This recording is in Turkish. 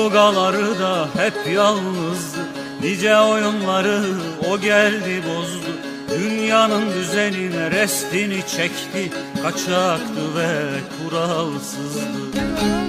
Kavgaları da hep yalnızdı Nice oyunları o geldi bozdu. Dünyanın düzenine restini çekti Kaçaktı ve kuralsızdı.